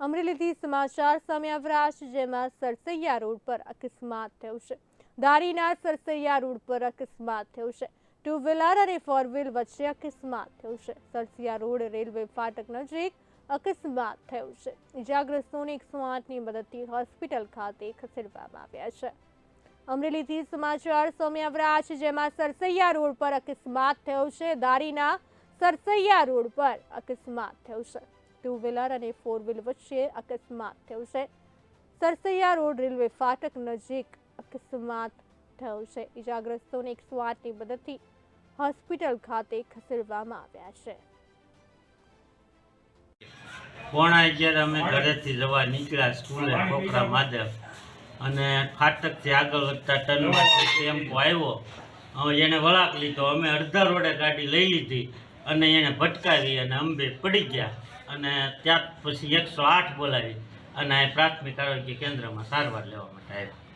અમરેલીથી સમાચાર સામે આવ્યા છે, જેમાં સરસૈયા રોડ પર અકસ્માત થયો છે. દારીના સરસૈયા રોડ પર અકસ્માત થયો છે. ટુ વ્હીલર અને ફોર વ્હીલ વચ્ચે અકસ્માત થયો છે. સરસૈયા રોડ રેલવે ફાટક નજીક અકસ્માત થયો છે. ઇજાગ્રસ્તોને એકસો આઠની મદદથી હોસ્પિટલ ખાતે ખસેડવામાં આવ્યા છે. અમરેલીથી સમાચાર સામે આવ્યા છે, જેમાં સરસૈયા રોડ પર અકસ્માત થયો છે. દારીના સરસૈયા રોડ પર અકસ્માત થયો છે. ટુ વ્હીલર અને ફોર વ્હીલ વચ્ચે અકસ્માત થયો છે. સરસૈયા રોડ રેલવે ફાટક નજીક અકસ્માત થયો છે. ઇજાગ્રસ્તોને એકસો આઠની મદદથી હોસ્પિટલ ખાતે ખસેડવામાં આવ્યા છે. પોણા અગિયાર અમે ઘરેથી જવા નીકળ્યા સ્કૂલે ખોખરા માધવ. અને ફાટકથી આગળ વધતા ટર્નમાંથી ટેમ્પો આવ્યો. એને વળાક લીધો. અમે અડધા રોડે ગાડી લઈ લીધી. અને એને ભટકાવી અને અંબે પડી ગયા. અને ત્યાર પછી એકસો આઠ બોલાવી અને પ્રાથમિક આરોગ્ય કેન્દ્રમાં સારવાર લેવા માટે આવ્યા.